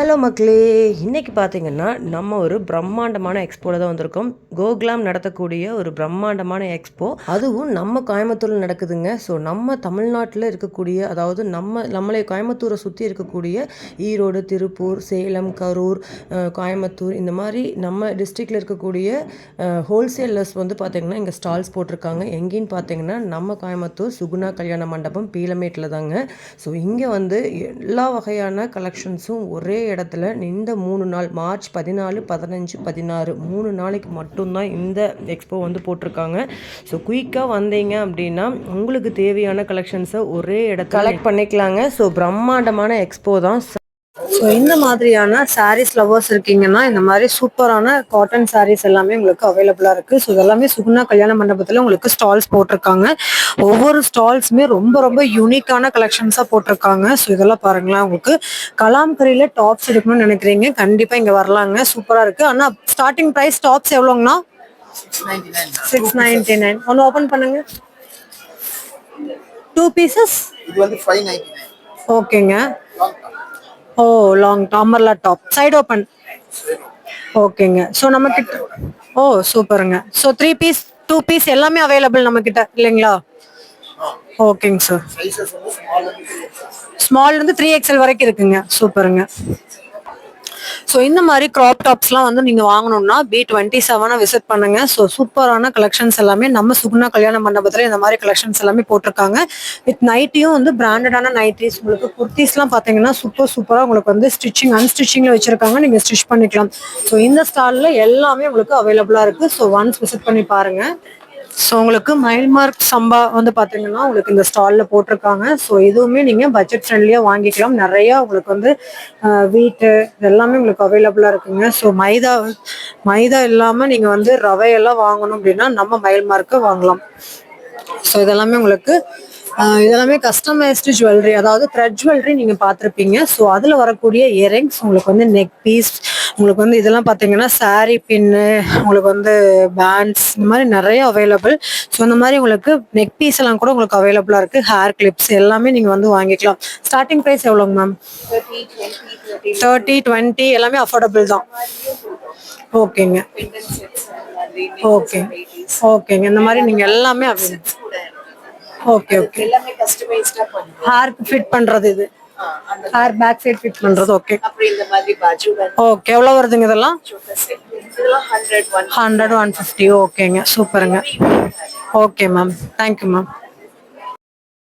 Hello மக்களே இன்றைக்கி பார்த்தீங்கன்னா நம்ம ஒரு பிரம்மாண்டமான எக்ஸ்போவில் தான் வந்திருக்கோம். கோகுலாம் நடத்தக்கூடிய ஒரு பிரம்மாண்டமான எக்ஸ்போ அதுவும் நம்ம கோயம்புத்தூரில் நடக்குதுங்க. ஸோ நம்ம தமிழ்நாட்டில் இருக்கக்கூடிய அதாவது நம்ம நம்மளை கோயம்புத்தூரை சுற்றி இருக்கக்கூடிய ஈரோடு திருப்பூர் சேலம் கரூர் கோயம்புத்தூர் இந்த மாதிரி நம்ம டிஸ்ட்ரிக்டில் இருக்கக்கூடிய ஹோல்சேலர்ஸ் வந்து பார்த்திங்கன்னா இங்கே ஸ்டால்ஸ் போட்டிருக்காங்க. எங்கேன்னு பார்த்தீங்கன்னா நம்ம கோயம்புத்தூர் சுகுணா கல்யாண மண்டபம் பீலமேட்டில் தாங்க ஸோ இங்கே வந்து எல்லா வகையான கலெக்ஷன்ஸும் ஒரே இடத்துல இந்த மூணு நாள் மார்ச் பதினாலு பதினஞ்சு பதினாறு மூணு நாளைக்கு மட்டும்தான் இந்த எக்ஸ்போ வந்து போட்டிருக்காங்க. ஸோ குயிக்காக வந்தீங்க அப்படின்னா உங்களுக்கு தேவையான கலெக்ஷன்ஸை ஒரே இடத்துல கலெக்ட் பண்ணிக்கலாங்க. ஸோ பிரம்மாண்டமான எக்ஸ்போ தான். ஸோ இந்த மாதிரியான சாரீஸ் லவர்ஸ் இருக்கீங்கன்னா இந்த மாதிரி சூப்பரான காட்டன் சாரீஸ் எல்லாமே உங்களுக்கு அவைலபிளா இருக்கு. ஸோ இதெல்லாமே சுகுணா கல்யாண மண்டபத்தில் உங்களுக்கு ஸ்டால்ஸ் போட்டிருக்காங்க. ஒவ்வொரு ஸ்டால்ஸுமே ரொம்ப ரொம்ப யூனிக்கான கலெக்ஷன்ஸாக போட்டிருக்காங்க. ஸோ இதெல்லாம் பாருங்களேன் உங்களுக்கு கலாம்கரியில டாப்ஸ் எடுக்கணும்னு நினைக்கிறீங்க. கண்டிப்பா இங்க வரலாங்க. சூப்பரா இருக்கு. ஆனா ஸ்டார்டிங் ப்ரைஸ் டாப்ஸ் எவ்வளோங்கண்ணா? சிக்ஸ் நைன்டி நைன் ஒன்று ஓப்பன் பண்ணுங்க. டூ பீசஸ் இது வந்து ஃபைவ் நைன்டி நைன் ஓகேங்க ஓ long umbrella top side open ஓகேங்க ஸோ நம்ம கிட்ட ஓ சூப்பருங்க. So three piece two piece எல்லாமே அவைலபிள் நம்ம கிட்ட இல்லைங்களா? ஓகேங்க சார் சைஸஸ் வந்து ஸ்மால் வந்து ஸ்மால் இருந்து த்ரீ எக்ஸ்எல் வரைக்கும் இருக்குங்க. சூப்பருங்க. ஸோ இந்த மாதிரி கிராப் டாப்ஸ்லாம் வந்து நீங்கள் வாங்கணும்னா பி டுவெண்ட்டி செவனை விசிட் பண்ணுங்க. ஸோ சூப்பரான கலெக்ஷன்ஸ் எல்லாமே நம்ம சுகுணா கல்யாண மண்டபத்தில் இந்த மாதிரி கலெக்ஷன்ஸ் எல்லாமே போட்டிருக்காங்க. வித் நைட்டியும் வந்து பிராண்டடான நைட்டிஸ் உங்களுக்கு குர்த்திஸ்லாம் பார்த்தீங்கன்னா சூப்பர் சூப்பராக உங்களுக்கு வந்து ஸ்டிச்சிங் அன்ஸ்டிச்சிங்கில் வச்சுருக்காங்க. நீங்கள் ஸ்டிச் பண்ணிக்கலாம். ஸோ இந்த ஸ்டாலில் எல்லாமே உங்களுக்கு அவைலபிளாக இருக்குது ஸோ ஒன்ஸ் விசிட் பண்ணி பாருங்கள் ஸோ உங்களுக்கு மைல்மார்க் சம்பா வந்து பார்த்தீங்கன்னா உங்களுக்கு இந்த ஸ்டாலில் போட்டிருக்காங்க. ஸோ இதுவுமே நீங்கள் பட்ஜெட் ஃப்ரெண்ட்லியாக வாங்கிக்கலாம். நிறையா உங்களுக்கு வந்து வீட்டு இதெல்லாமே உங்களுக்கு அவைலபிளாக இருக்குங்க. ஸோ மைதா மைதா இல்லாமல் நீங்கள் வந்து ரவையெல்லாம் வாங்கணும் அப்படின்னா நம்ம மைல்மார்க்கை வாங்கலாம். ஸோ இதெல்லாமே உங்களுக்கு இதெல்லாமே கஸ்டமைஸ்டு ஜுவல்லரி அதாவது த்ரெட் ஜுவல்லரி நீங்க பார்த்துருப்பீங்க. ஸோ அதுல வரக்கூடிய இயரிங்ஸ் உங்களுக்கு வந்து நெக் பீஸ் உங்களுக்கு வந்து இதெல்லாம் பார்த்தீங்கன்னா சாரி பின்னு உங்களுக்கு வந்து பேண்ட்ஸ் இந்த மாதிரி நிறைய அவைலபிள் ஸோ இந்த மாதிரி உங்களுக்கு நெக் பீஸ் எல்லாம் கூட உங்களுக்கு அவைலபிளாக இருக்குது ஹேர் கிளிப்ஸ் எல்லாமே நீங்கள் வந்து வாங்கிக்கலாம். ஸ்டார்டிங் ப்ரைஸ் எவ்வளோங்க மேம் தேர்ட்டி டுவெண்ட்டி எல்லாமே அஃபோர்டபுள் தான். ஓகேங்க ஓகே ஓகேங்க இந்த மாதிரி நீங்கள் எல்லாமே அவைலபிள் ஓகே ஓகே எல்லாமே கஸ்டமைஸ்டா பண்ணுவோம் ஹேர்க்கு ஃபிட் பண்றது இது. ஹேர் பேக் சைடு ஃபிட் பண்றது ஓகே அப்புறம் இந்த மாதிரி பாஜுவன் ஓகே எவ்வளவு வருதுங்க இதெல்லாம்? ஹண்ட்ரட் ஒன் ஃபிஃப்டி ஓகேங்க சூப்பருங்க. ஓகே மேம் தேங்க்யூ மேம்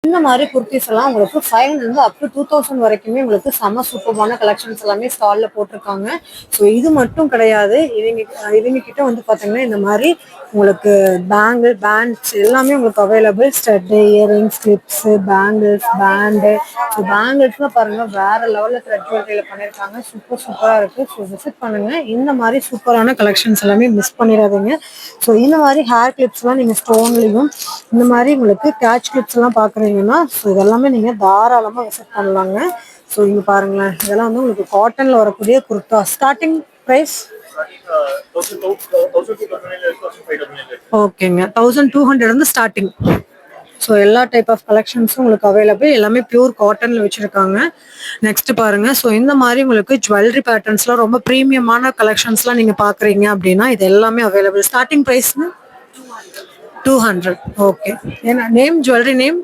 இந்த மாதிரி குர்த்திஸ் எல்லாம் உங்களுக்கு ஃபைவ் இருந்து அப் டு டூ தௌசண்ட் வரைக்குமே உங்களுக்கு செம சூப்பரான கலெக்ஷன்ஸ் எல்லாமே ஸ்டால்ல போட்டிருக்காங்க. ஸோ இது மட்டும் கிடையாது. இவங்க இவங்க கிட்ட வந்து பாத்தீங்கன்னா இந்த மாதிரி உங்களுக்கு பேங்கிள் பேண்ட்ஸ் எல்லாமே உங்களுக்கு available stud earrings clips bangles band so பேங்கிள்ஸ்லாம் பாருங்கள் வேறு லெவலில் த்ரெட் ஜுவல்லரியில் பண்ணியிருக்காங்க சூப்பர் சூப்பராக இருக்குது ஸோ விசிட் பண்ணுங்கள் இந்த மாதிரி சூப்பரான கலெக்ஷன்ஸ் எல்லாமே மிஸ் பண்ணிடாதீங்க. ஸோ இந்த மாதிரி ஹேர் கிளிப்ஸ்லாம் நீங்கள் ஸ்டோன்லையும் இந்த மாதிரி உங்களுக்கு கேட்ச் கிளிப்ஸ்லாம் பார்க்குறீங்கன்னா ஸோ இதெல்லாமே நீங்கள் தாராளமாக விசிட் பண்ணலாங்க. ஸோ இங்கே பாருங்களேன். இதெல்லாம் வந்து உங்களுக்கு காட்டனில் வரக்கூடிய குர்தா. ஸ்டார்டிங் ப்ரைஸ் ஓகேங்க தௌசண்ட் டூ ஹண்ட்ரட் வந்து ஸ்டார்டிங் ஸோ எல்லா டைப் ஆஃப் கலெக்ஷன்ஸும் உங்களுக்கு அவைலபிள் எல்லாமே பியூர் காட்டனில் வச்சுருக்காங்க. நெக்ஸ்ட் பாருங்க. ஸோ இந்த மாதிரி உங்களுக்கு ஜுவல்லரி பேட்டர்ன்ஸ்லாம் ரொம்ப ப்ரீமியமான கலெக்ஷன்ஸ்லாம் நீங்கள் பார்க்குறீங்க அப்படின்னா இது எல்லாமே available starting price two hundred okay ஏன்னா நேம் ஜுவல்லரி நேம்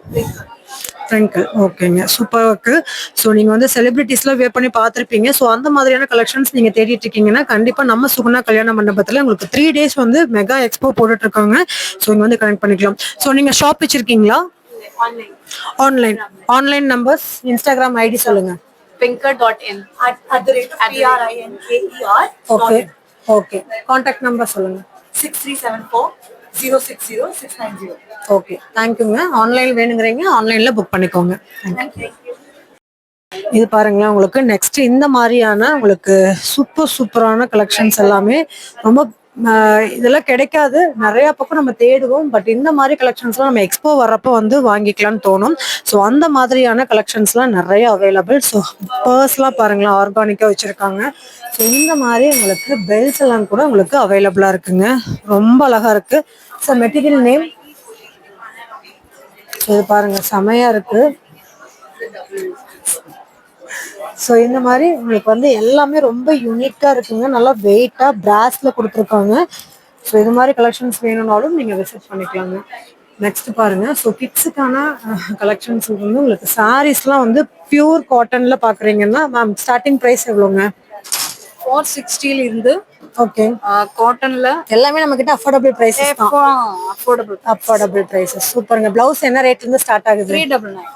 ட்ரிங்கிள் ஓகேங்க சூப்பர் இருக்கு ஸோ நீங்கள் வந்து செலிபிரிட்டிஸ்லாம் வேர் பண்ணி பார்த்துருப்பீங்க. ஸோ அந்த மாதிரியான கலெக்ஷன்ஸ் நீங்கள் தேடிட்டு இருக்கீங்கன்னா கண்டிப்பாக நம்ம சுகுணா கல்யாண மண்டபத்தில் உங்களுக்கு த்ரீ டேஸ் வந்து மெகா எக்ஸ்போ போட்டுட்டு இருக்காங்க ஸோ இங்கே வந்து கனெக்ட் பண்ணிக்கலாம். ஸோ நீங்கள் ஷாப் வச்சிருக்கீங்களா? Online online numbers Instagram ID சொல்லுங்க. Finger dot in at the rate பிஆர்ஐஎன்கேஇஆர் okay okay contact number சொல்லுங்க. Six three seven four zero six zero six nine zero okay தேங்க்யூங்க ஆன்லைன் வேணுங்கிறீங்க ஆன்லைனில் புக் பண்ணிக்கோங்க. Thank you இது பாருங்களேன் உங்களுக்கு நெக்ஸ்ட் இந்த மாதிரியான உங்களுக்கு சூப்பர் சூப்பரான கலெக்ஷன்ஸ் எல்லாமே ரொம்ப இதெல்லாம் கிடைக்காது. நிறைய பக்கம் நம்ம தேடுவோம் பட் இந்த மாதிரி கலெக்ஷன்ஸ்லாம் நம்ம எக்ஸ்போ வர்றப்போ வந்து வாங்கிக்கலாம்னு தோணும். ஸோ அந்த மாதிரியான கலெக்ஷன்ஸ்லாம் நிறைய அவைலபிள் ஸோ பர்ஸ்லாம் பாருங்களேன் ஆர்கானிக்காக வச்சுருக்காங்க. ஸோ இந்த மாதிரி உங்களுக்கு பெல்ஸ் எல்லாம் கூட உங்களுக்கு அவைலபிளாக இருக்குங்க. ரொம்ப அழகா இருக்கு. ஸோ மெட்டீரியல் நேம் இது பாருங்க செமையா இருக்கு. ஸோ இந்த மாதிரி உங்களுக்கு வந்து எல்லாமே ரொம்ப யூனிக்காக இருக்குங்க. நல்லா வெயிட்டாக பிராஸில் கொடுத்துருக்காங்க. ஸோ இது மாதிரி கலெக்ஷன்ஸ் வேணும்னாலும் நீங்கள் விசிட் பண்ணிக்கலாங்க. நெக்ஸ்ட் பாருங்க. ஸோ கிட்ஸுக்கான கலெக்ஷன்ஸ் வந்து உங்களுக்கு சாரீஸ்லாம் வந்து பியூர் காட்டனில் பார்க்குறீங்கன்னா மேம் ஸ்டார்டிங் ப்ரைஸ் எவ்வளோங்க? ஃபோர் சிக்ஸ்டில இருந்து ஓகே காட்டன்ல எல்லாமே நம்ம கிட்ட அஃபோர்டபுள் ப்ரைஸஸ் தான் அஃபோர்டபுள் அஃபோர்டபுள் ப்ரைஸஸ் சூப்பருங்க. பிளவுஸ் என்ன ரேட்ல இருந்து ஸ்டார்ட் ஆகுது? த்ரீ டபுள் நைன்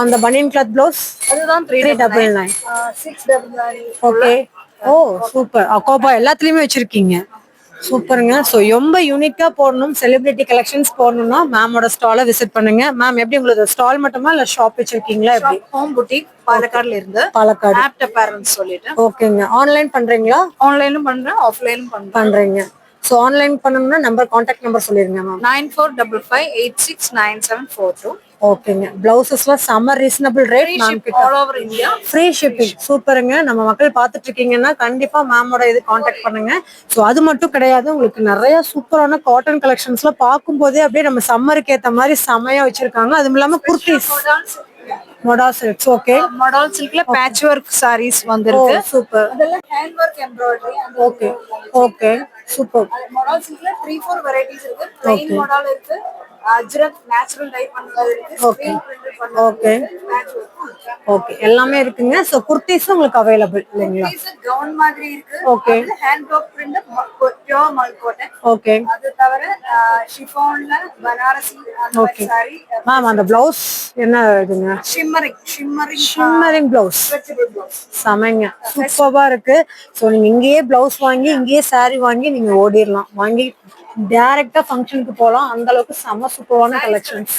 அந்த பனியன் கிளாத் பிளவுஸ் அதுதான் three double nine six double nine okay oh super அக்கோபா எல்லாத்துலயுமே வச்சிருக்கீங்க. சூப்பருங்க. ஸோ ரொம்ப யூனிக்கா போடணும். செலிபிரிட்டி கலெக்ஷன்ஸ் போடணும்னா மேமோட ஸ்டாலை விசிட் பண்ணுங்க. மேம் எப்படி உங்களுக்கு ஸ்டால் மட்டுமா இல்ல ஷாப் வச்சிருக்கீங்களா எப்படி? ஹோம் புட்டிக் பாலக்காடுல இருந்து பாலக்காடு. ஆப்ட பேரண்ட்ஸ் சொல்லிட்டு. ஓகேங்க ஆன்லைன் பண்றீங்களா? ஆன்லைனும் பண்றேன் ஆஃப்லைனும் பண்றேன். பண்றீங்க. ஸோ ஆன்லைன் பண்ணணும்னா நம்பர் காண்டாக்ட் நம்பர் சொல்லிருங்க ma'am nine four double five eight six nine seven four two ஓகேங்க பிளவுசஸ்லாம் செம்ம reasonable rate ma'am all over India free shipping சூப்பருங்க நம்ம மக்கள் பார்த்துட்டு இருக்கீங்கன்னா கண்டிப்பா மேமோட இது காண்டாக்ட் பண்ணுங்க. ஸோ அது மட்டும் கிடையாது. உங்களுக்கு நிறைய சூப்பரான காட்டன் கலெக்ஷன்ஸ்ல பார்க்கும்போதே அப்படியே நம்ம சம்மருக்கு ஏத்த மாதிரி செமையா வச்சிருக்காங்க. அதுவும் இல்லாம குர்த்திஸ் மொடா செட்ஸ் ஓகே மாடல் சில்க்ல பேட்ச் ஒர்க் சாரீஸ் வந்திருக்கு. சூப்பர் அதெல்லாம் hand work embroidery okay okay super model சில்க்ல three four varieties இருக்கு. பிளைன் மாடல் இருக்கு. அஜ்ரக் நேச்சுரல் டை பண்ணது இருக்கு. ஓகே ஓகே எல்லாமே இருக்குங்க. ஸோ குர்த்திஸும் உங்களுக்கு அவைலபிள் இல்லைங்களா? கவுன் மாதிரி இருக்கு. Okay. Hand work print pure mul cotton okay அது தவிர ஷிஃபான்ல பனாரசி அந்த மாதிரி சாரி மேம் அந்த பிளவுஸ் என்ன இதுங்க? ஷிம்மரிங் ஷிம்மரிங் ஷிம்மரிங் பிளவுஸ் செமைங்க. சூப்பரா இருக்கு. ஸோ நீங்க இங்கேயே பிளவுஸ் வாங்கி இங்கேயே saree வாங்கி நீங்க ஓடிடலாம் வாங்கி டைரக்டா ஃபங்க்ஷனுக்கு போகலாம் அந்த அளவுக்கு செம சூப்பரான கலெக்ஷன்ஸ்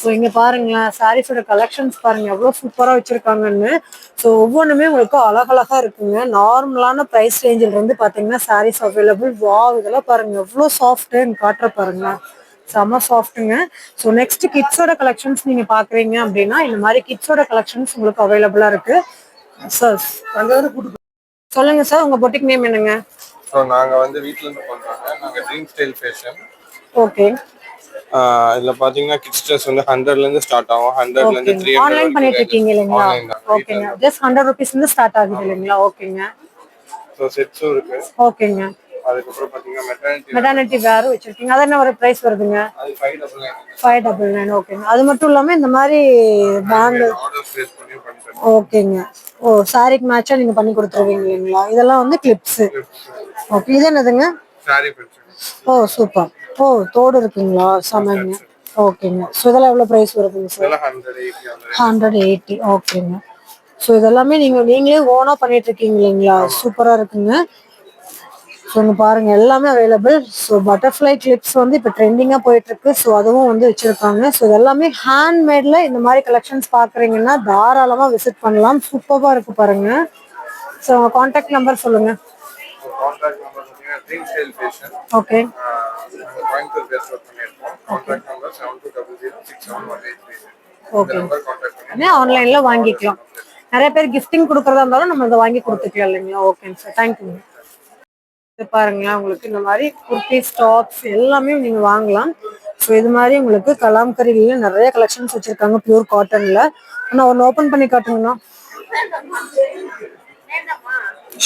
ஸோ இங்க பாருங்களேன் சாரீஸோட கலெக்ஷன்ஸ் பாருங்க எவ்வளவு சூப்பரா வச்சிருக்காங்கன்னு. ஸோ ஒவ்வொன்றுமே உங்களுக்கு அழகழகா இருக்குங்க. நார்மலான ப்ரைஸ் ரேஞ்சில் இருந்து பாத்தீங்கன்னா சாரீஸ் அவைலபிள் வா இதெல்லாம் பாருங்க எவ்வளோ சாஃப்ட்னு காட்டுற பாருங்க. செம சாஃப்ட்டுங்க ஸோ நெக்ஸ்ட் கிட்ஸோட கலெக்ஷன்ஸ் நீங்க பாக்குறீங்க அப்படின்னா இந்த மாதிரி கிட்ஸோட கலெக்ஷன்ஸ் உங்களுக்கு அவைலபிளா இருக்கு. சார் சொல்லுங்க சார் உங்க பொட்டிக் நேம் என்னங்க? ஸோ நாங்கள் வந்து வீட்ல இருந்து பண்ணுறோங்க நாங்கள் ட்ரீம் ஸ்டைல் ஃபேஷன் ஓகே இதில் பார்த்தீங்கன்னா கிட்ஸ் ட்ரெஸ் வந்து ஹண்ட்ரட்லேருந்து ஸ்டார்ட் ஆகும். ஹண்ட்ரட்லேருந்து த்ரீ ஆன்லைன் பண்ணிட்டு இருக்கீங்க இல்லைங்களா? ஓகேங்க ஜஸ்ட் ஹண்ட்ரட் ருபீஸ் இருந்து ஸ்டார்ட் ஆகுது இல்லைங்களா? ஓகேங்க ஸோ செட்ஸும் இருக்கு. ஓகேங்க அதுக்கப்புறம் பார்த்தீங்கன்னா மெட்டர்னிட்டி மெட்டர்னிட்டி வேறு வச்சிருக்கீங்க. அது என்ன ஒரு ப்ரைஸ் வருதுங்க? அது five double nine five double nine ஓகேங்க அது மட்டும் இல்லாமல் இந்த மாதிரி பேண்ட் ஓகேங்க ஓ சாரிக்கு மேட்சாக நீங்கள் பண்ணி கொடுத்துருவீங்க இல்லைங்களா? இதெல்லாம் வந்து கிளிப்ஸு ஓகே இது என்னதுங்க? ஓ சூப்பர் ஓ தோடு இருக்குங்களா? செமைங்க. ஓகேங்க ஸோ இதெல்லாம் எவ்வளோ ப்ரைஸ் வருதுங்க சார் ஹண்ட்ரட் எயிட்டி ஓகேங்க ஸோ இதெல்லாமே நீங்கள் நீங்களே ஓனாக பண்ணிட்டு இருக்கீங்க இல்லைங்களா? சூப்பராக இருக்குங்க. ஸோ இங்க பாருங்க எல்லாமே அவைலபிள் ஸோ பட்டர்ஃப்ளை கிளிப்ஸ் வந்து இப்போ ட்ரெண்டிங்காக போயிட்டு இருக்கு ஸோ அதுவும் வந்து வச்சிருக்காங்க. ஸோ இது எல்லாமே ஹேண்ட்மேட்ல இந்த மாதிரி கலெக்ஷன்ஸ் பார்க்குறீங்கன்னா தாராளமாக விசிட் பண்ணலாம். சூப்பராக இருக்கு பாருங்க. ஸோ உங்க காண்டாக்ட் நம்பர் சொல்லுங்க. கான்டாக்ட் நம்பர் பார்த்தீங்கன்னா dream style fashion okay okay ஆன்லைன்ல வாங்கிக்கலாம். நிறைய பேர் கிஃப்டிங் கொடுக்கறதா இருந்தாலும் நம்ம இதை வாங்கி கொடுத்துக்கலாம் இல்லைங்களா? ஓகேங்க சார் தேங்க்யூங்க பாருங்களேன் உங்களுக்கு இந்த மாதிரி குர்த்தி டாப்ஸ் எல்லாமே நீங்க வாங்கலாம். ஸோ இது மாதிரி உங்களுக்கு கலாம்கரியில நிறைய கலெக்ஷன்ஸ் வச்சிருக்காங்க பியூர் காட்டன்ல ஆனால் ஒன்று ஓப்பன் பண்ணி காட்டுங்கண்ணா.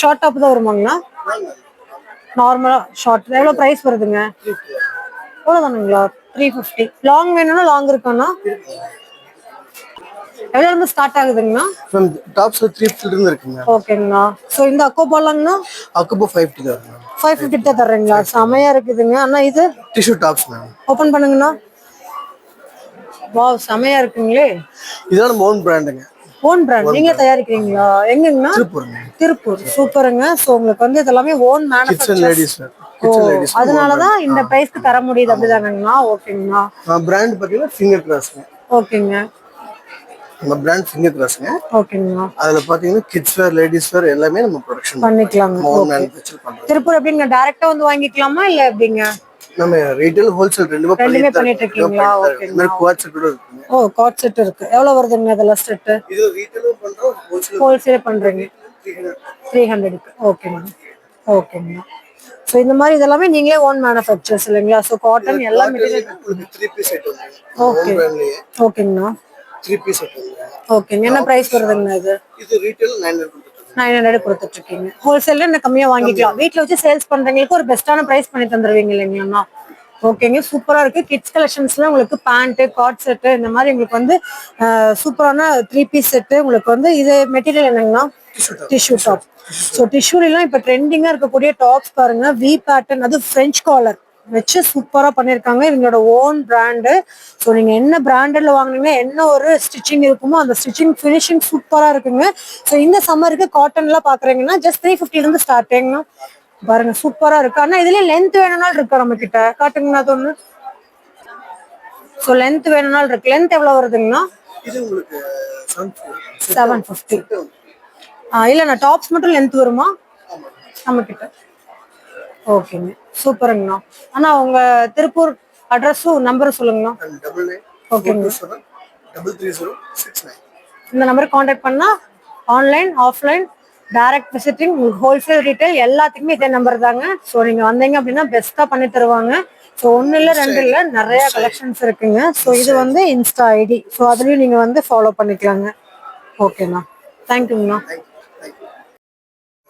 ஷார்ட் டாப் தான் வருமாங்கண்ணா? நார்மலா ஷார்ட் எவ்வளோ ப்ரைஸ் வருதுங்க? எவ்வளோதானுங்களா த்ரீ ஃபிஃப்டி லாங் வேணும்னா லாங் இருக்காண்ணா எவ்வளோ இருந்து ஸ்டார்ட் ஆகுதுங்கண்ணா? டாப்ஸ்ல த்ரீ ஃபிஃப்டி இருந்து இருக்குங்க. ஓகேங்கண்ணா ஸோ இந்த அக்கோ பாலாங்கண்ணா அக்குப்போ ஃபைவ் ஃபிஃப்டி தான் ஃபைவ் ஃபிஃப்டி தான் தர்றீங்களா? செமையா இருக்குதுங்க. அண்ணா இது? டிஷ்யூ டாப்ஸ் மேம் ஓப்பன் பண்ணுங்கண்ணா. வாவ் செமையா இருக்குங்களே. இதெல்லாம் நம்ம ஓன் பிராண்டுங்க ஓன் பிராண்ட் நீங்க தயாரிக்கிறீங்களா? எங்கங்கண்ணா? திருப்பூருங்க. திருப்பூர். சூப்பருங்க. ஸோ உங்களுக்கு வந்து இதெல்லாமே ஓன் மேனுஃபேக்சர் லேடிஸ் அதனாலதான் இந்த பிரைஸ்க்கு தர முடியுது அப்படிதானங்கண்ணா? ஓகேங்கண்ணா பிராண்ட் பார்த்தீங்கன்னா ஃபிங்கர் கிராஸ்ங்க ஓகேங்க நம்ம பிராண்ட் ஃபிங்கர் கிராஸ்ங்க ஓகேங்கண்ணா அதுல பாத்தீங்கன்னா கிட்ஸ் வேர் லேடிஸ் வேர் எல்லாமே நம்ம ப்ரொடக்ஷன் பண்ணிக்கலாங்க. நம்ம ஓன் ஓகே மேனுஃபேக்சர் பண்றோம். திருப்பூர் எப்படிங்க? டைரக்டா வந்து வாங்கிக்கலாமா இல்ல எப்படிங்க? நம்ம ரீட்டைல் ஹோல்சேல் ரெண்டுமே ரெண்டுமே பண்ணிட்டு இருக்கீங்களா? இந்த மாதிரி குவாட் செட்டோட இருக்குங்க. ஓ காட் செட் இருக்கு. எவ்வளவு வருதுங்க அதெல்லாம் செட்டு இது ரீட்டைலும் பண்றோம் ஹோல்சேல் ஹோல்சேல் பண்றீங்க. த்ரீ ஹண்ட்ரடுக்கு ஓகேங்க ஓகேங்க ஸோ இந்த மாதிரி இதெல்லாமே நீங்களே ஓன் மேனுஃபேக்சர்ஸ் இல்லைங்களா? ஸோ காட்டன் எல்லா மெட்டீரியல் பிராண்ட்லயே ஓகேங்கண்ணா த்ரீ பீஸ் ஓகேங்க என்ன பிரைஸ் வருதுங்கண்ணா இது? இது retail nine hundred nine hundred கொடுத்துட்டு இருக்கீங்க ஹோல்சேல்ல இன்னும் கம்மியா வாங்கிக்கலாம். வீட்ல வச்சு சேல்ஸ் பண்றவங்களுக்கு ஒரு பெஸ்ட்டான பிரைஸ் பண்ணி தந்துருவீங்க இல்லைங்களா? ஓகேங்க சூப்பரா இருக்கு. கிட்ஸ் கலெக்ஷன்ஸ்ல உங்களுக்கு பேண்ட் காட் செட்டு இந்த மாதிரி உங்களுக்கு வந்து சூப்பரான த்ரீ பீஸ் செட்டு உங்களுக்கு வந்து இது மெட்டீரியல் என்னங்கண்ணா டிஷ்யூ டாப் ஸோ டிஷ்யூலாம் இப்போ ட்ரெண்டிங்கா இருக்கக்கூடிய டாப்ஸ் பாருங்க. வி பேட்டர்ன் அது ஃப்ரெஞ்ச் காலர் வச்சு சூப்பரா பண்ணிருக்காங்க. இவங்களோட ஓன் பிராண்டு ஸோ நீங்க என்ன பிராண்டட்ல வாங்குனீங்கன்னா என்ன ஒரு ஸ்டிச்சிங் இருக்குமோ அந்த ஸ்டிச்சிங் ஃபினிஷிங் சூப்பரா இருக்குங்க. ஸோ இந்த சம்மருக்கு காட்டன்லாம் பாக்குறீங்கன்னா ஜஸ்ட் த்ரீ ஃபிஃப்டில இருந்து ஸ்டார்டிங்னா பாருங்க சூப்பரா இருக்கு. ஆனா இதுல லென்த் வேணும்னாலும் இருக்கு நம்ம கிட்ட காட்டுங்கண்ணா ஒண்ணு. ஸோ லென்த் வேணும்னாலும் இருக்கு. லென்த் எவ்வளவு வருதுங்கண்ணா? இது உங்களுக்கு செவன் செவன் ஃபிஃப்டி இல்லைண்ணா டாப்ஸ் மட்டும் லென்த் வருமா? நம்ம கிட்ட ஓகேங்க சூப்பருங்கண்ணா. அண்ணா உங்க திருப்பூர் அட்ரஸும் நம்பரும் சொல்லுங்கண்ணா. டபுள் நைன் ஓகேங்க two seven double three zero six nine இந்த நம்பருக்கு காண்டாக்ட் பண்ணா ஆன்லைன் ஆஃப்லைன் டைரக்ட் விசிட்டிங் உங்களுக்கு ஹோல்சேல் ரீட்டைல் எல்லாத்துக்குமே இதே நம்பர் தாங்க. ஸோ நீங்க வந்தீங்க அப்படின்னா பெஸ்ட்டாக பண்ணி தருவாங்க. ஸோ ஒன்று இல்லை ரெண்டு இல்லை நிறைய கலெக்ஷன்ஸ் இருக்குங்க. ஸோ இது வந்து இன்ஸ்டா ஐடி ஸோ அதுலயும் நீங்க வந்து ஃபாலோ பண்ணிக்கலாங்க. ஓகேண்ணா தேங்க்யூங்கண்ணா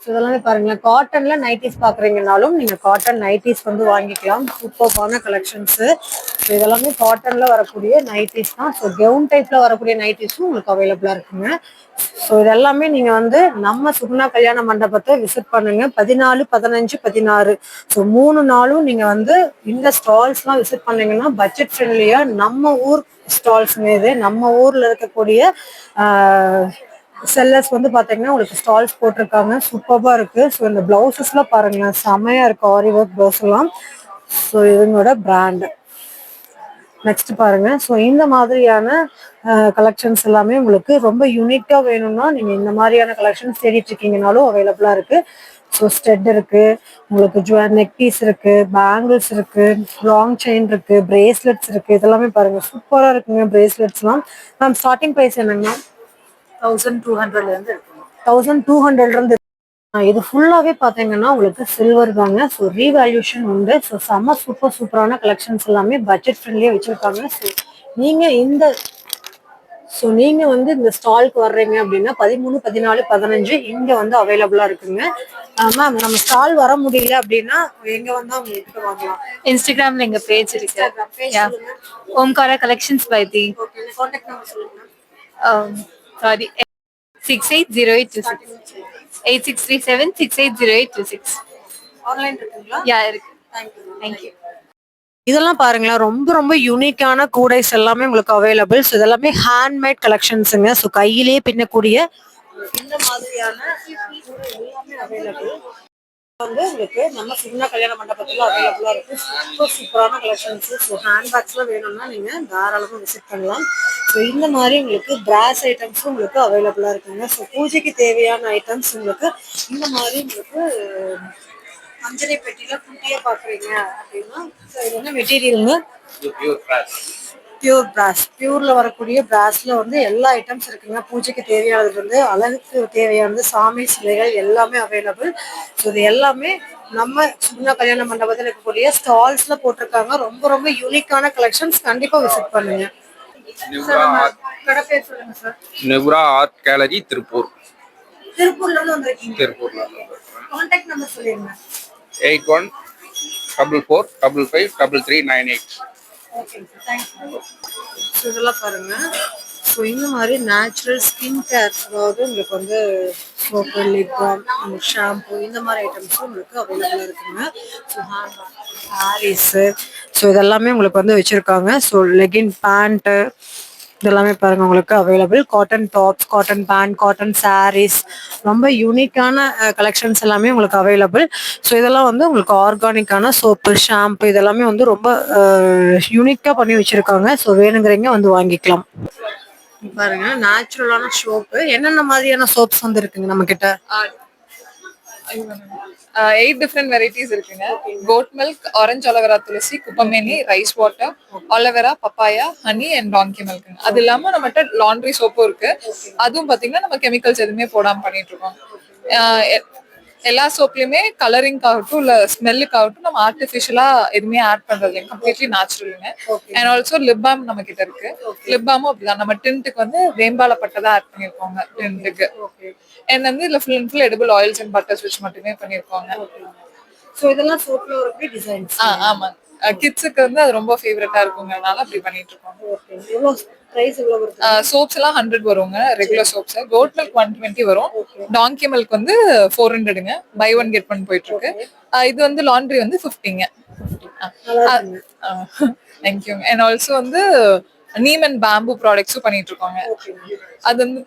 இதெல்லாமே பாருங்களேன். காட்டன்ல நைட்டிஸ் பாக்குறீங்கனாலும் நீங்க காட்டன் நைட்டிஸ் வந்து வாங்கிக்கலாம். சூப்பர்பான கலெக்ஷன்ஸ் ஸோ இதெல்லாமே காட்டன்ல வரக்கூடிய நைட்டிஸ் தான். ஸோ கவுன் டைப்ல வரக்கூடிய நைட்டிஸும் உங்களுக்கு அவைலபிளா இருக்குங்க. ஸோ இதெல்லாமே நீங்க வந்து நம்ம சுகுணா கல்யாண மண்டபத்தை விசிட் பண்ணுங்க. பதினாலு பதினஞ்சு பதினாறு. ஸோ மூணு நாளும் நீங்க வந்து இந்த ஸ்டால்ஸ்லாம் விசிட் பண்ணீங்கன்னா பட்ஜெட் ஃப்ரெண்ட்லியா நம்ம ஊர் ஸ்டால்ஸ் மீது நம்ம ஊர்ல இருக்கக்கூடிய ஆஹ், செல்லர்ஸ் வந்து பாத்தீங்கன்னா உங்களுக்கு ஸ்டால்ஸ் போட்டிருக்காங்க. சூப்பர்பா இருக்கு. ஸோ இந்த பிளவுசஸ்லாம் பாருங்களேன். செமையாக இருக்கு. ஆரி ஒர்க் பிளவுஸ் எல்லாம். ஸோ இதுங்களோட பிராண்ட் நெக்ஸ்ட் பாருங்க. ஸோ இந்த மாதிரியான கலெக்ஷன்ஸ் எல்லாமே உங்களுக்கு ரொம்ப யூனிக்கா வேணும்னா நீங்க இந்த மாதிரியான கலெக்ஷன்ஸ் தேடிட்டு இருக்கீங்கனாலும் அவைலபிளா இருக்கு. ஸோ ஸ்டெட் இருக்கு. உங்களுக்கு ஜுவல் நெக் பீஸ் இருக்கு. பேங்கிள்ஸ் இருக்கு. லாங் செயின் இருக்கு. பிரேஸ்லெட்ஸ் இருக்கு. இதெல்லாமே பாருங்க. சூப்பரா இருக்குங்க. பிரேஸ்லெட்ஸ்லாம் மேம் ஸ்டார்டிங் ப்ரைஸ் என்னங்க? தௌசண்ட் டூ ஹண்ட்ரட்ல இருந்து இருக்கு. தௌசண்ட் டூ ஹண்ட்ரட்ல இருந்து ஆ, இது ஃபுல்லாவே பாத்தீங்கன்னா உங்களுக்கு சில்வர் தாங்க. ஸோ ரீவேல்யூஷன் உண்டு. ஸோ செம்ம சூப்பர் சூப்பரான கலெக்ஷன்ஸ் எல்லாமே பட்ஜெட் ஃப்ரெண்ட்லியே வச்சிருக்காங்க. ஸோ நீங்க இந்த ஸோ நீங்க வந்து இந்த ஸ்டால்க்கு வர்றீங்க அப்படின்னா பதிமூணு பதினாலு பதினஞ்சு இங்க வந்து அவைலபிளா இருக்குங்க. மேம் நம்ம ஸ்டால் வர முடியல அப்படின்னா எங்க வந்தா உங்களுக்கு வாங்கலாம். இன்ஸ்டாகிராம்ல எங்க பேஜ் இருக்கு. Omkara collections by the contact number சொல்லுங்க sorry six eight zero eight two six eight six three seven six eight zero eight two six online இருக்குங்களா? யா இருக்கு. தேங்க்யூ இதெல்லாம் பாருங்களேன் ரொம்ப ரொம்ப யூனிக்கான கூடைஸ் எல்லாமே உங்களுக்கு அவைலபிள் ஸோ இதெல்லாமே ஹேண்ட்மேட் கலெக்ஷன்ஸுங்க ஸோ கையிலேயே பின்னக்கூடிய இந்த மாதிரியான கூடை எல்லாமே அவைலபிள் வந்து உங்களுக்கு நம்ம சின்ன கல்யாண மண்டபத்துல அவைலபிளா இருக்கு சூப்பர் சூப்பரான கலெக்ஷன்ஸ் ஸோ ஹேண்ட்பேக்ஸ்லாம் வேணும்னா நீங்க தாராளமா விசிட் பண்ணலாம். ஸோ இந்த மாதிரி உங்களுக்கு பிராஸ் ஐட்டம்ஸும் உங்களுக்கு அவைலபிளா இருக்குங்க. ஸோ பூஜைக்கு தேவையான ஐட்டம்ஸ் உங்களுக்கு இந்த மாதிரி உங்களுக்கு மஞ்சளை பெட்டியில குட்டியா பாக்குறீங்க அப்படின்னா இது என்ன மெட்டீரியல்ங்க பியூர் பிராஸ் பியூர்ல வரக்கூடிய பிராஸ்ல வந்து எல்லா ஐட்டம்ஸ் இருக்குங்க. பூஜைக்கு தேவையானது வந்து அழகுக்கு தேவையானது சாமி சிலைகள் எல்லாமே அவைலபிள் ஸோ இது எல்லாமே நம்ம சுகுணா கல்யாண மண்டபத்தில் இருக்கக்கூடிய ஸ்டால்ஸ்ல போட்டிருக்காங்க. ரொம்ப ரொம்ப யூனிக்கான கலெக்ஷன்ஸ் கண்டிப்பா விசிட் பண்ணுங்க. Nivra art gallery Tiruppur. திருப்பூர்ல இருந்து வந்திருக்கீங்க. திருப்பூர்ல கான்டாக்ட் நம்பர் சொல்லிருங்க. Eight one double four double five double three nine eight so இதெல்லாம் பாருங்க. ஸோ இந்த மாதிரி நேச்சுரல் ஸ்கின் கேர் அதாவது உங்களுக்கு வந்து சோப்பு லிப் பாம் ஷாம்பு இந்த மாதிரி ஐட்டம்ஸும் உங்களுக்கு அவைலபிளாக இருக்குங்க. ஸோ ஹேண்ட் சாரீஸு ஸோ இதெல்லாமே உங்களுக்கு வந்து வச்சுருக்காங்க. ஸோ லெகின் பேண்ட்டு இதெல்லாமே பாருங்க உங்களுக்கு available cotton tops cotton pant cotton sarees ரொம்ப யூனிக்கான கலெக்ஷன்ஸ் எல்லாமே உங்களுக்கு அவைலபிள் ஸோ இதெல்லாம் வந்து உங்களுக்கு ஆர்கானிக்கான சோப்பு ஷாம்பு இதெல்லாமே வந்து ரொம்ப யூனிக்காக பண்ணி வச்சிருக்காங்க. ஸோ வேணுங்கிறீங்க வந்து வாங்கிக்கலாம். பாருங்க நேச்சுரலான சோப்பு என்னென்ன மாதிரியான சோப்ஸ் வந்து இருக்குங்க நம்ம கிட்ட? எயிட் டிஃப்ரெண்ட் வெரைட்டிஸ் இருக்குங்க. Goat milk orange aloe vera tulsi குப்பமேனி rice water aloe vera papaya honey and donkey milk அது இல்லாம நம்மகிட்ட லாண்ட்ரி சோப்பும் இருக்கு. அதுவும் பாத்தீங்கன்னா நம்ம கெமிக்கல்ஸ் எதுவுமே போடாம பண்ணிட்டு இருக்கோம். எல்லா சோப்லயுமே கலரிங் ஆகட்டும் இல்ல ஸ்மெல்லுக்கு ஆகட்டும் நம்ம ஆர்டிபிஷியலா எதுவுமே ஆட் பண்றது கம்ப்ளீட்லி நேச்சுரலுங்க அண்ட் ஆல்சோ லிப் பாம் நம்ம கிட்ட இருக்கு. லிப் பாமும் அப்படிதான். நம்ம டின்ட்டுக்கு வந்து வேம்பால பட்டை தான் ஆட் பண்ணிருக்கோங்க டின்ட்டுக்கு அண்ட் வந்து இதுல full and full edible oils and butters வச்சு மட்டுமே பண்ணிருக்கோங்க ஸோ இதெல்லாம் சோப்ல வரக்கூடிய டிசைன்ஸ் ஆ ஆமா கிட்ஸுக்கு வந்து அது ரொம்ப ஃபேவரட்டா இருக்குங்கனால அப்படி பண்ணிட்டு இருக்கோம். ப்ரைஸ் சோப்ஸ் எல்லாம் ஹண்ட்ரட் வருங்க. Regular soaps goat milk one twenty வரும். டாங்கி மில்க் வந்து ஃபோர் ஹண்ட்ரடுங்க பை ஒன் கெட் ஒன் போயிட்டு இருக்கு இது வந்து லாண்ட்ரி வந்து ஃபிஃப்டிங்க தேங்க்யூ அண்ட் ஆல்சோ வந்து நீம் அண்ட் பேம்பு ப்ராடக்ட்ஸும் பண்ணிட்டு இருக்கோங்க அது வந்து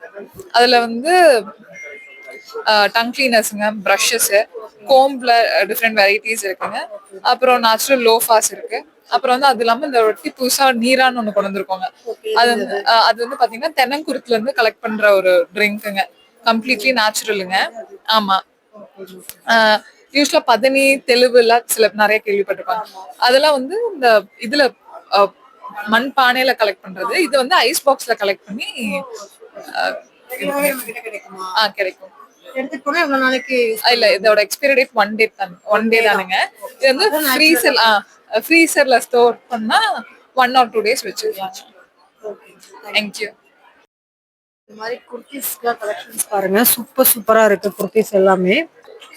அதுல வந்து டங் கிளீனர்ஸுங்க ப்ரஷஸ் கோம்ப்ல டிஃப்ரெண்ட் வெரைட்டிஸ் இருக்குங்க. அப்புறம் நேச்சுரல் லோஃபாஸ் இருக்கு. அப்புறம் வந்து அது இல்லாம இந்த ரொட்டி புதுசா நீரான்னு ஒண்ணு கொண்டு வந்திருக்கோங்க. அது வந்து அது வந்து பாத்தீங்கன்னா தென்னங்குருத்துல இருந்து கலெக்ட் பண்ற ஒரு ட்ரிங்க்குங்க. கம்ப்ளீட்லி நேச்சுரலுங்க ஆமா. யூஸ்வலா பதனி தெலுவு எல்லாம் சில நிறைய கேள்விப்பட்டிருப்பாங்க. அதெல்லாம் வந்து இந்த இதுல மண் பானையில கலெக்ட் பண்றது. இது வந்து ஐஸ் பாக்ஸ்ல கலெக்ட் பண்ணி அஹ், இது பண்ணி- கிடைக்குமா? ஆ கிடைக்கும். எடுத்துட்டு போனா நாளைக்கு இல்ல இதோட எக்ஸ்பைரி டேட் ஒன் டே தான் ஒன் டே தானுங்க. இது வந்து ஃப்ரீசர் ஃப்ரீசர்ல ஸ்டோர் பண்ணா ஒன் ஆர் டூ டேஸ் வச்சுக்கலாம் தேங்க்யூ இந்த மாதிரி குர்த்திஸ்க்குலாம் கலெக்ஷன்ஸ் பாருங்க. சூப்பர் சூப்பரா இருக்கு குர்த்திஸ் எல்லாமே.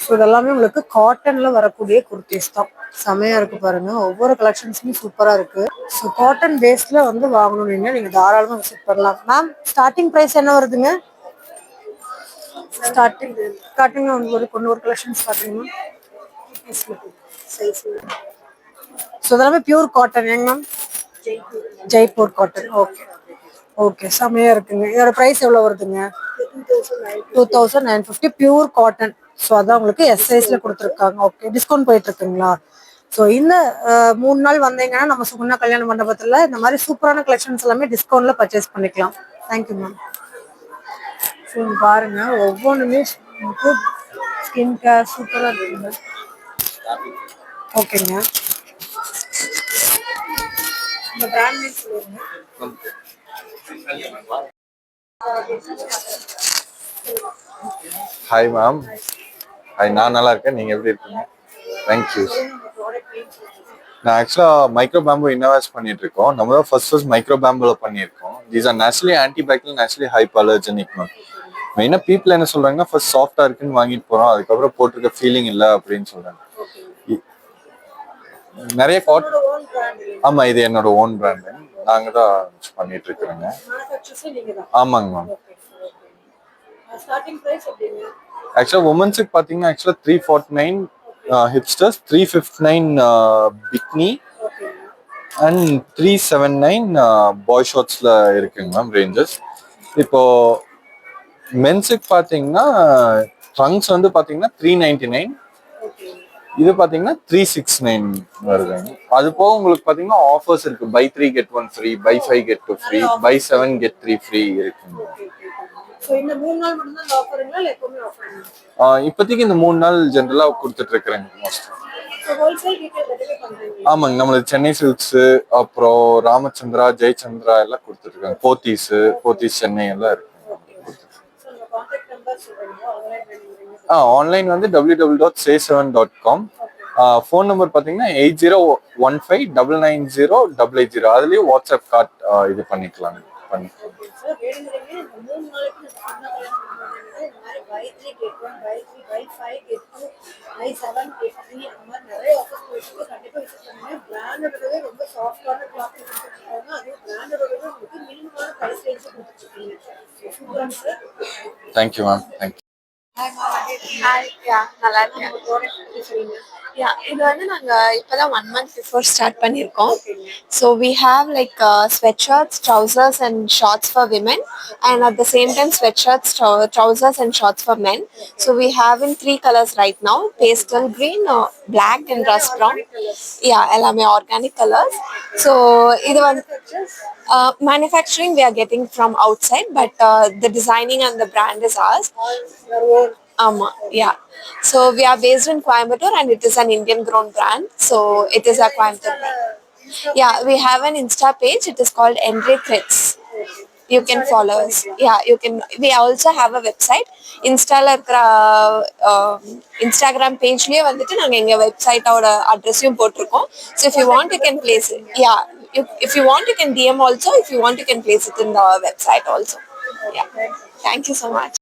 ஸோ இதெல்லாமே உங்களுக்கு காட்டன்ல வரக்கூடிய குர்த்திஸ் தான். செமையா இருக்கு பாருங்க. ஒவ்வொரு கலெக்ஷன்ஸுமே சூப்பரா இருக்கு. ஸோ காட்டன் பேஸ்ல வந்து வாங்கணும் நீங்க நீங்க தாராளமா விசிட் பண்ணலாம். மேம் ஸ்டார்டிங் பிரைஸ் என்ன வருதுங்க? ஸ்டார்டிங் ஸ்டார்டிங் ஒரு கொண்டு ஒரு கலெக்ஷன் ஸ்டார்டிங் ஸோ இதெல்லாமே பியூர் காட்டன் ஏங்க ma'am Jaipur cotton okay okay செமையா இருக்குங்க. இதோட பிரைஸ் எவ்வளவு வருதுங்க? Two thousand nine fifty pure cotton so அதான் உங்களுக்கு எஸ் சைஸ்ல கொடுத்துருக்காங்க. ஓகே டிஸ்கவுண்ட் போயிட்டு இருக்குங்களா ஸோ இந்த மூணு நாள் வந்தீங்கன்னா நம்ம சுகுணா கல்யாண மண்டபத்தில் இந்த மாதிரி சூப்பரான கலெக்ஷன்ஸ் எல்லாமே டிஸ்கவுண்ட்ல பர்ச்சேஸ் பண்ணிக்கலாம். தேங்க்யூ மேம் ஸோ பாருங்க. ஒவ்வொன்றுமே ஸ்கின் கேர் சூப்பராக இருக்குங்க. ஓகேங்க. இந்த பிராண்ட் நேம் சொல்லுங்க. ஹாய் மேம் ஹாய் நான் நல்லா இருக்கேன். நீங்க எப்படி இருக்கீங்க? தேங்க்யூ நான் ஆக்சுவலாக மைக்ரோ பேம்பு இன்னோவேஸ் பண்ணிட்டு இருக்கோம். நம்ம தான் ஃபர்ஸ்ட் ஃபர்ஸ்ட் மைக்ரோ பேம்புல பண்ணியிருக்கோம். These are naturally anti naturally hypoallergenic ma'am மெயினாக பீப்புள் என்ன சொல்றாங்கன்னா ஃபர்ஸ்ட் சாஃப்டா இருக்குன்னு வாங்கிட்டு போறோம். அதுக்கப்புறம் போட்டிருக்க ஃபீலிங் இல்லை அப்படின்னு சொல்றாங்க. இ- நிறைய காட் ஆமா இது என்னோட ஓன் பிராண்டு நாங்க தான் பண்ணிட்டு இருக்கிறோங்க. ஆமாங்க மேம் ஆக்சுவலாக உமன்ஸுக்கு பார்த்தீங்கன்னா ஆக்சுவலாக three forty nine hipsters three fifty nine bikini and three seven nine boy ஷார்ட்ஸில் இருக்குங்க மேம் ரேஞ்சஸ் இப்போ மென்ஸுக்கு பார்த்தீங்கன்னா ட்ரங்க்ஸ் வந்து பார்த்தீங்கன்னா த்ரீ நைன்டி நைன் இது பார்த்தீங்கன்னா த்ரீ சிக்ஸ் நைன் வருதுங்க அது போக உங்களுக்கு பார்த்தீங்கன்னா ஆஃபர்ஸ் இருக்கு. Buy three get one free buy five get two free buy seven get three free இருக்குங்க இப்போதைக்கு இந்த மூணு நாள் ஜென்ரலாக கொடுத்துட்டு இருக்கிறேங்க மோஸ்ட் ஸோ ஹோல்சேல் ரீட்டைல் ரெண்டுமே பண்றீங்க ஆமாங்க நம்மளுக்கு சென்னை சில்க்ஸ் அப்புறம் ராமச்சந்திரா ஜெயச்சந்திரா எல்லாம் கொடுத்துருக்காங்க போத்தீஸ் போத்தீஸ் சென்னை எல்லாம் இருக்கு ஸோ உங்க கான்டாக்ட் நம்பர் சொல்றீங்க ஆன்லைன் பண்ணுறீங்க ஆ ஆன்லைன் வந்து W W dot say seven dot com phone number பார்த்தீங்கன்னா eight zero one five double nine zero double eight zero அதுலேயும் வாட்ஸ்அப் கார்ட் இது பண்ணிக்கலாம் பண்ணிக்கலாம் சார் வேணுங்கிறீங்க இந்த மூணு நாளைக்கு நம்ம சொன்ன கல்யாணம் பண்ணுறது இந்த மாதிரி buy three get one buy three buy five get two buy seven get three அந்த மாதிரி நிறைய ஆஃபர்ஸ் போயிட்டு கண்டிப்பாக விசிட் பண்ணுங்க பிராண்டோடவே ரொம்ப சாஃப்டான கிளாத் கொடுத்துருக்காங்க அதே பிராண்டோடவே உங்களுக்கு மினிமமான ப்ரைஸ் ரேஞ்ச் கொடுத்துருக்கீங்க சூப்பராக sir thank you ma'am thank you hi yeah நல்லா இருக்கேன் யா இது வந்து நாங்க இப்பதான் ஒன் மந்த் பிஃபோர் ஸ்டார்ட் பண்ணியிருக்கோம். So we have like sweatshirts trousers and shorts for women and at the same time sweatshirts trousers and shorts for men so we have in three colours right now pastel green black and rust brown yeah எல்லாமே organic colours so இது வந்து uh, manufacturing we are getting from outside but uh, the designing and the brand is ours um, yeah so we are based in coimbatore and it is an indian grown brand so it is a coimbatore brand yeah we have an insta page it is called Enre threads you can follow us yeah you can we also have a website இன்ஸ்டால இருக்கிற Instagram பேஜ்லயே வந்துட்டு நாங்க எங்க வெப்சைட்டோட அட்ரஸையும் போட்டிருக்கோம் so if you want you can place yeah if you want you can dm also if you want you can place it in the website also yeah thank you so much